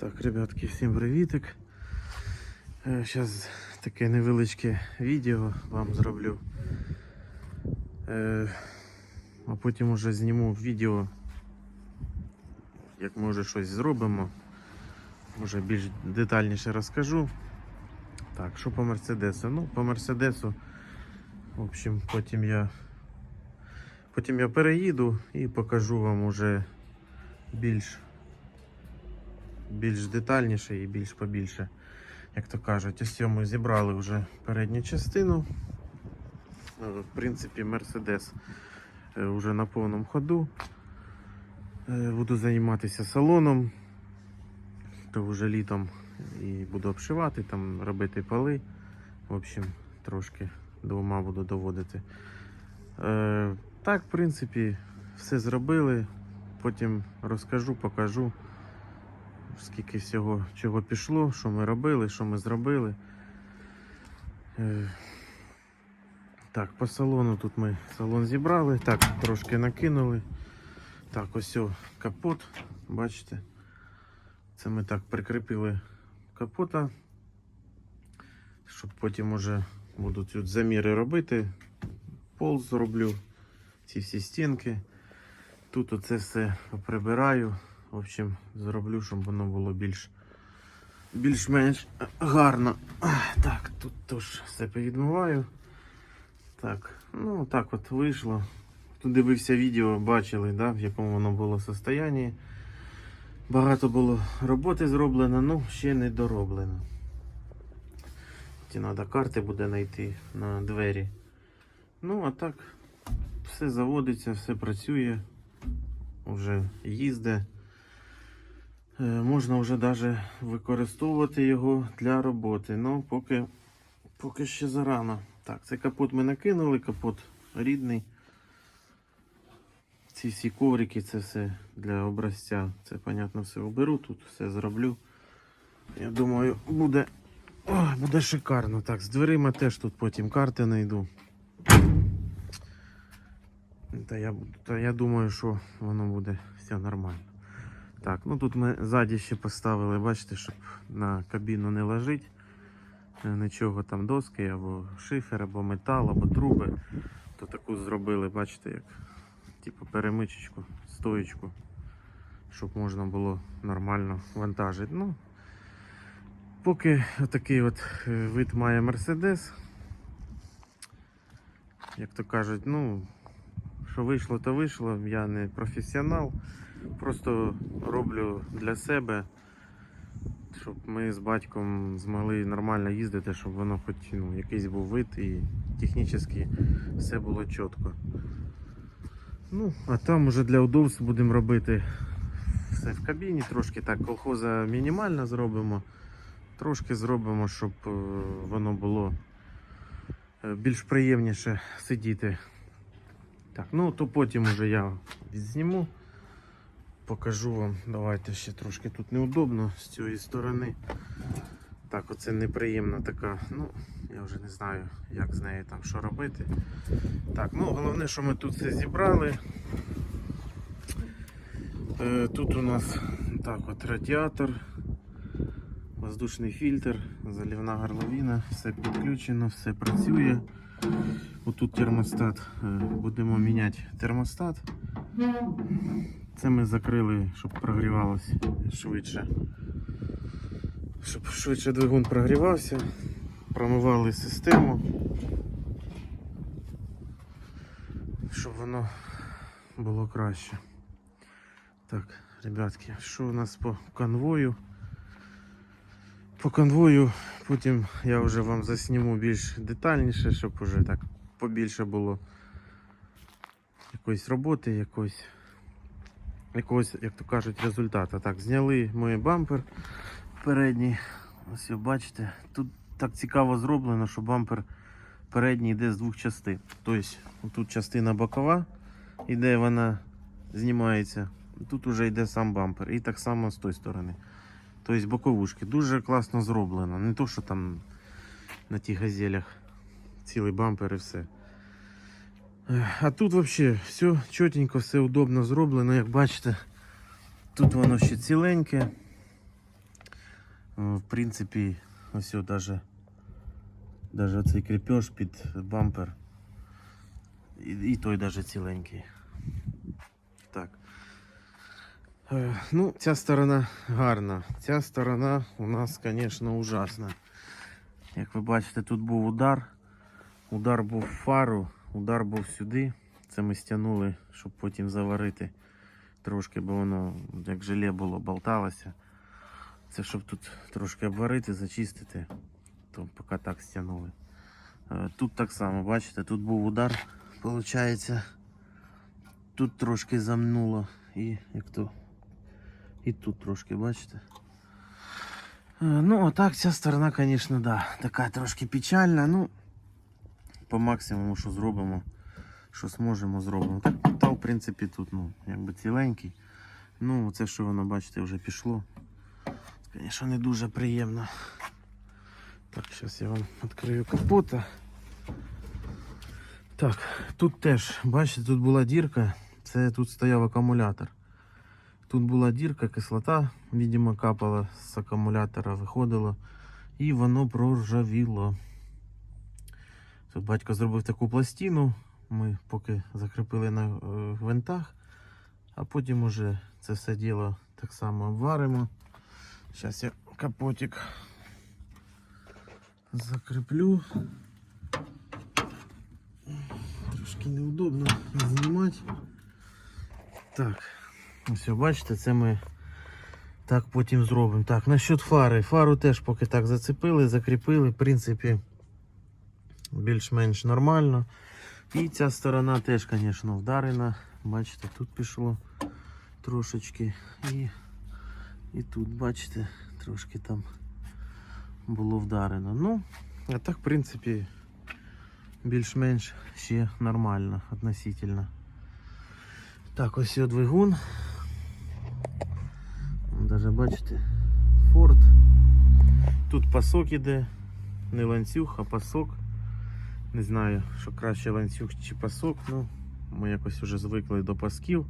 Так, ребятки, всім привітик. Зараз таке невеличке відео вам зроблю. Е, а потім уже зніму відео, як ми вже щось зробимо. Може більш детальніше розкажу. Так, що по Мерседесу? Ну, по Мерседесу, в общем, потім я потім я переїду і покажу вам уже більш більш детальніше і більш побільше, як то кажуть. Ось ми зібрали вже передню частину. Е, В принципі, Мерседес вже на повному ходу. Е, Буду займатися салоном, то вже літом і буду обшивати, там робити поли. В общем, трошки до ума буду доводити. Е, Так, в принципі, все зробили. Потім розкажу, покажу скільки всього чого пішло, що ми робили, що ми зробили. Е, Так, по салону тут ми салон зібрали, так, трошки накинули. Так, ось капот, бачите. Це ми так прикріпили капота, щоб потім уже будуть тут заміри робити. Пол зроблю, ці всі стінки. Тут оце все прибираю. В общем, зроблю, щоб воно було більш більш-менш гарно. Так, тут теж все повідмиваю. Так, ну так от вийшло. Хто дивився відео, бачили, да, в якому воно було состоянні. Багато було роботи зроблено, ну ще не дороблено. Ті треба карти буде знайти на двері. Ну, а так, все заводиться, все працює, вже їздить. Е, Можна вже навіть використовувати його для роботи. Ну, поки, поки ще зарано. Так, цей капот ми накинули, капот рідний. Ці всі коврики, це все для образця. Це, понятно, все оберу, тут все зроблю. Я думаю, буде, ой, буде шикарно. Так, з дверима теж тут потім карти знайду. Та я, та я думаю, що воно буде все нормально. Так, ну тут ми ззаді ще поставили, бачите, щоб на кабіну не лежить. е, Нічого там доски, або шифер, або метал, або труби. То таку зробили, бачите, як типу перемичечку, стоечку, щоб можна було нормально вантажити. Ну, поки отакий от е, вид має Мерседес. Як то кажуть, ну, що вийшло, то вийшло. Я не професіонал. Просто роблю для себе, щоб ми з батьком змогли нормально їздити, щоб воно хоч ну, якийсь був вид і технічно все було чітко. Ну, а там уже для удобств будемо робити все в кабіні, трошки так, колхоза мінімально зробимо, трошки зробимо, щоб е, воно було е, більш приємніше сидіти. Так, ну то потім уже я відзніму. Покажу вам. Давайте ще трошки тут неудобно з цієї сторони. Так, оце неприємна така. Ну, я вже не знаю, як з нею там що робити. Так, ну головне, що ми тут все зібрали. Е, тут у нас так от радіатор, воздушний фільтр, залівна горловина, все підключено, все працює. Отут термостат. Е, Будемо міняти термостат. Це ми закрили, щоб прогрівалося швидше. Щоб швидше двигун прогрівався. Промивали систему. Щоб воно було краще. Так, ребятки, що у нас по конвою? По конвою потім я вже вам засніму більш детальніше, щоб уже так побільше було якоїсь роботи, якоїсь якогось, як то кажуть, результату. Так, зняли мій бампер передній. Ось бачите, тут так цікаво зроблено, що бампер передній йде з двох частин. Тобто тут частина бокова, іде вона знімається. Тут вже йде сам бампер. І так само з тої сторони. Тобто боковушки. Дуже класно зроблено. Не то, що там на тих газелях цілий бампер і все. А тут взагалі все чотенько, все удобно зроблено, як бачите. Тут воно ще ціленьке. В принципі, ось даже, даже цей кріпеж під бампер. І, і той даже ціленький. Так. Е, Ну, ця сторона гарна. Ця сторона у нас, звісно, ужасна. Як ви бачите, тут був удар. Удар був в фару, удар був сюди. Це ми стягнули, щоб потім заварити трошки, бо воно як желе було, болталося. Це щоб тут трошки обварити, зачистити, то поки так стягнули. Е, Тут так само, бачите, тут був удар, виходить. Тут трошки замнуло і як то. І тут трошки, бачите. Е, Ну, а так ця сторона, звісно, да, така трошки печальна. Ну, по максимуму, що зробимо, що зможемо, зробимо. Так, та, в принципі, тут, ну, якби ціленький. Ну, це що воно, бачите, вже пішло. Звісно, не дуже приємно. Так, зараз я вам відкрию капота. Так, тут теж, бачите, тут була дірка, це тут стояв акумулятор. Тут була дірка, кислота, видимо, капала з акумулятора, виходила, і воно проржавіло. Тут батько зробив таку пластину, ми поки закріпили на е, гвинтах, а потім уже це все діло так само обваримо. Зараз я капотик закріплю. Трошки неудобно знімати. Так, ось бачите, це ми так потім зробимо. Так, насчет фари. Фару теж поки так зацепили, закріпили, в принципі, більш-менш нормально. І ця сторона теж, звісно, вдарена. Бачите, тут пішло трошечки. І, і тут, бачите, трошки там було вдарено. Ну, а так, в принципі, більш-менш ще нормально относительно. Так, ось його двигун. Даже бачите, Форд. Тут пасок іде, не ланцюг, а пасок. Не знаю, що краще ланцюг чи пасок, ну ми якось вже звикли до пасків,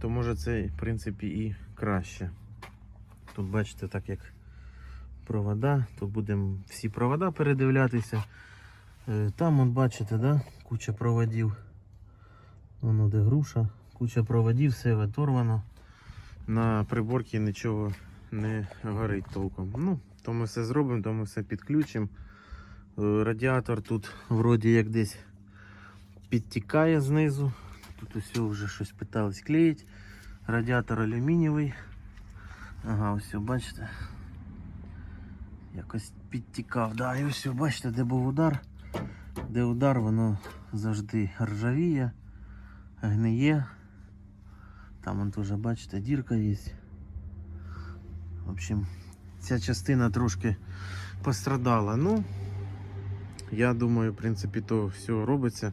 то може це в принципі і краще. Тут бачите, так як провода, тут будемо всі провода передивлятися. Е, Там, от бачите, да? куча проводів. Воно де груша, куча проводів, все виторвано. На приборці нічого не горить толком. Ну, то ми все зробимо, то ми все підключимо. Е, Радіатор тут вроді як десь підтікає знизу. Тут усе вже щось питались клеїть. Радіатор алюмінієвий. Ага, ось бачите. Якось підтікав. Да, і ось бачите, де був удар. Де удар, воно завжди ржавіє, гниє. Там вон теж, бачите, дірка є. В общем, ця частина трошки пострадала. Ну, я думаю, в принципі, то все робиться.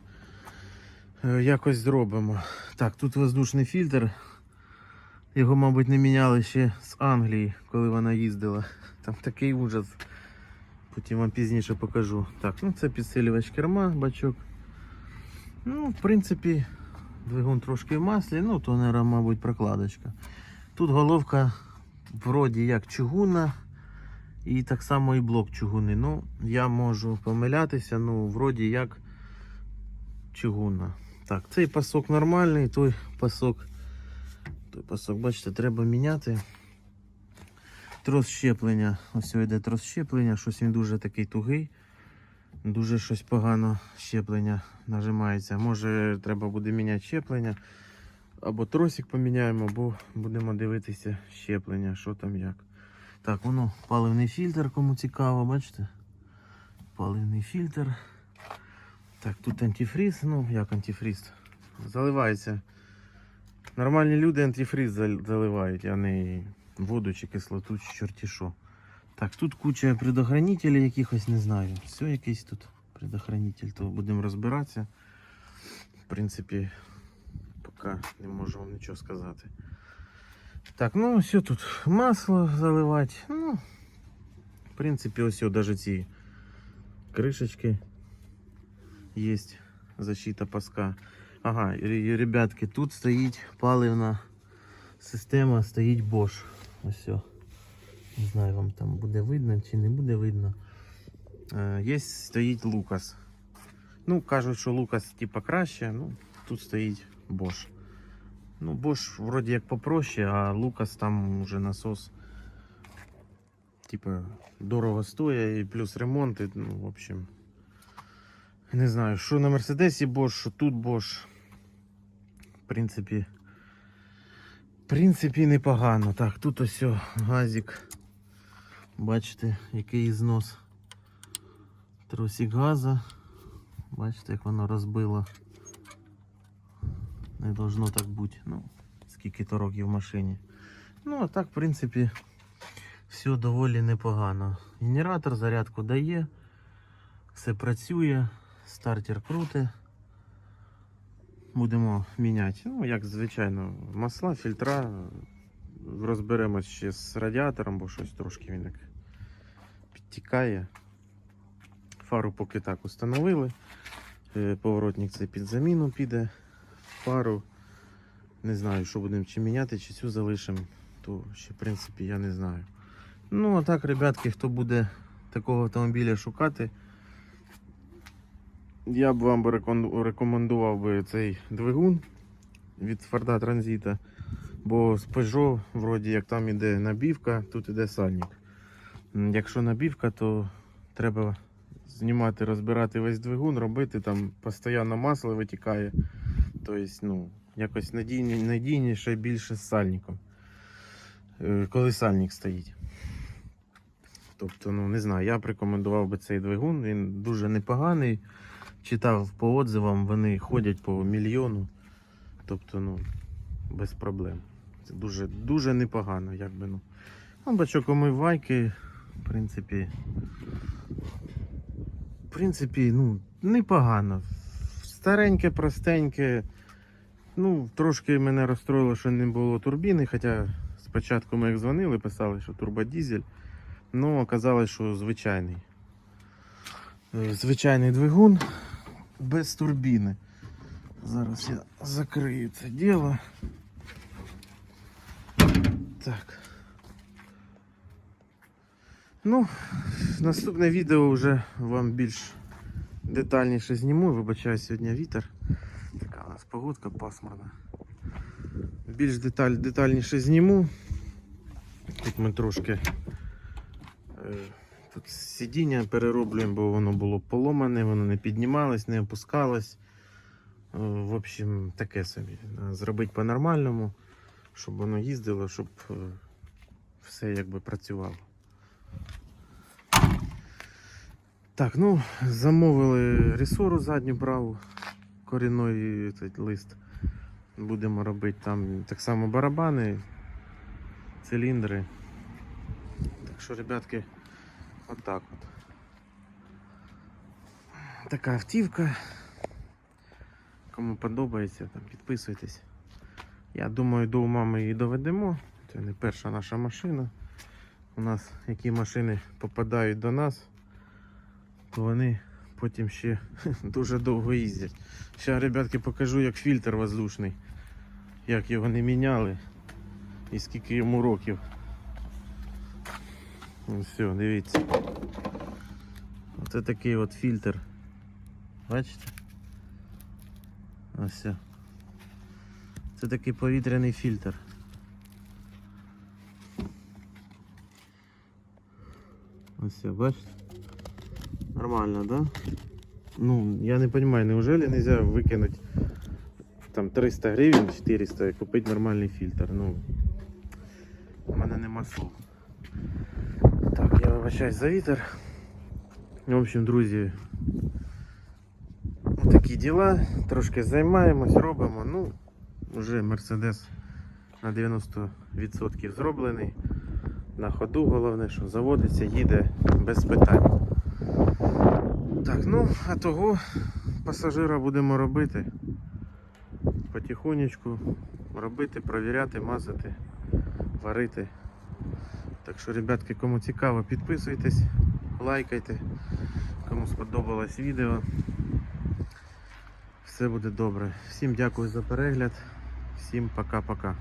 Е, Якось зробимо. Так, тут воздушний фільтр. Його, мабуть, не міняли ще з Англії, коли вона їздила. Там такий ужас. Потім вам пізніше покажу. Так, ну це підсилювач керма, бачок. Ну, в принципі, двигун трошки в маслі, ну то, наверное, мабуть, прокладочка. Тут головка вроді як чугунна. І так само і блок чугуни. Ну, я можу помилятися, ну, вроді як чугунна. Так, цей пасок нормальний, той пасок. Той пасок, бачите, треба міняти. Трос щеплення. Ось йде трос щеплення, щось він дуже такий тугий. Дуже щось погано щеплення нажимається. Може треба буде міняти щеплення. Або тросик поміняємо, або будемо дивитися щеплення, що там як. Так, воно паливний фільтр, кому цікаво, бачите? Паливний фільтр. Так, тут антифріз, ну як антифріз? Заливається. Нормальні люди антифріз заливають, а не воду чи кислоту, чи чорті що. Так, тут куча предохранителів якихось, не знаю. Все якийсь тут предохранитель, то будемо розбиратися. В принципі, поки не можу вам нічого сказати. Так, ну все тут масло заливати. Ну, в принципі, ось даже ці кришечки є защита паска. Ага, ребятки, тут стоїть паливна система, стоїть Bosch. Ось. о. Не знаю, вам там буде видно чи не буде видно. Є стоїть Лукас. Ну, кажуть, що Лукас типа краще, ну, тут стоїть Bosch. Ну, Bosch вроді як попроще, а Лукас там уже насос. Типа дорого стоїть і плюс ремонт. І, ну, в общем. Не знаю, що на Мерседесі Bosch, що тут Bosch. В принципі. В принципі, непогано. Так, тут ось газик. Бачите, який знос. Тросик газа. Бачите, як воно розбило. Не должно так бути. Ну, скільки то років в машині. Ну, а так, в принципі, все доволі непогано. Генератор зарядку дає, все працює, стартер крути. Будемо міняти. Ну, як звичайно, масла, фільтра. Розберемось ще з радіатором, бо щось трошки він як підтікає. Фару поки так установили. Е, Поворотник це під заміну піде. Фару. Не знаю, що будемо чи міняти, чи цю залишимо. То ще, в принципі, я не знаю. Ну, а так, ребятки, хто буде такого автомобіля шукати, я б вам рекомендував би цей двигун від Форда Транзита. Бо з Peugeot, вроді як там іде набівка, тут іде сальник. Якщо набівка, то треба знімати, розбирати весь двигун, робити там постійно масло витікає. Тобто, ну, якось надійні, надійніше більше з сальником. Е, Коли сальник стоїть. Тобто, ну не знаю, я б рекомендував би цей двигун, він дуже непоганий. Читав по отзивам, вони ходять по мільйону. Тобто, ну, без проблем. Це дуже, дуже непогано, як би, ну. Ну, бачок омивайки, в принципі. В принципі, ну, непогано. Стареньке, простеньке. Ну, трошки мене розстроїло, що не було турбіни, хоча спочатку ми як дзвонили, писали, що турбодізель. Ну, оказалось, що звичайний. Е, Звичайний двигун без турбіни. Зараз я закрию це діло. Так. Ну, наступне відео вже вам більш детальніше зніму. Вибачаю, сьогодні вітер. Така у нас погодка пасмурна. Більш деталь, детальніше зніму. Тут ми трошки е, тут сидіння перероблюємо, бо воно було поломане, воно не піднімалось, не опускалось. Е, В общем, таке собі. Е, Зробити по-нормальному, щоб воно їздило, щоб все якби працювало. Так, ну, замовили ресору задню праву, корінний цей лист. Будемо робити там так само барабани, циліндри. Так що, ребятки, отак от. Така автівка. Кому подобається, там підписуйтесь. Я думаю, до ума ми її доведемо. Це не перша наша машина. У нас які машини попадають до нас, то вони потім ще дуже довго їздять. Зараз, ребятки, покажу, як фільтр воздушний, як його не міняли і скільки йому років. Ось все, дивіться. Оце такий от фільтр. Бачите? Ось. Це такий повітряний фільтр. Ось, бачите? Нормально, да? Ну, я не розумію, неужели нельзя викинути там 300 гривень, 400 і купити нормальний фільтр? Ну, у мене нема слов. Так, я вибачаюсь за вітер. В общем, друзі, такі діла. Трошки займаємось, робимо. Ну, вже Мерседес на 90% зроблений. На ходу головне, що заводиться, їде без питань. Так, ну, а того пасажира будемо робити. Потихонечку робити, провіряти, мазати, варити. Так що, ребятки, кому цікаво, підписуйтесь, лайкайте, кому сподобалось відео. Все буде добре. Всім дякую за перегляд. Всім пока-пока.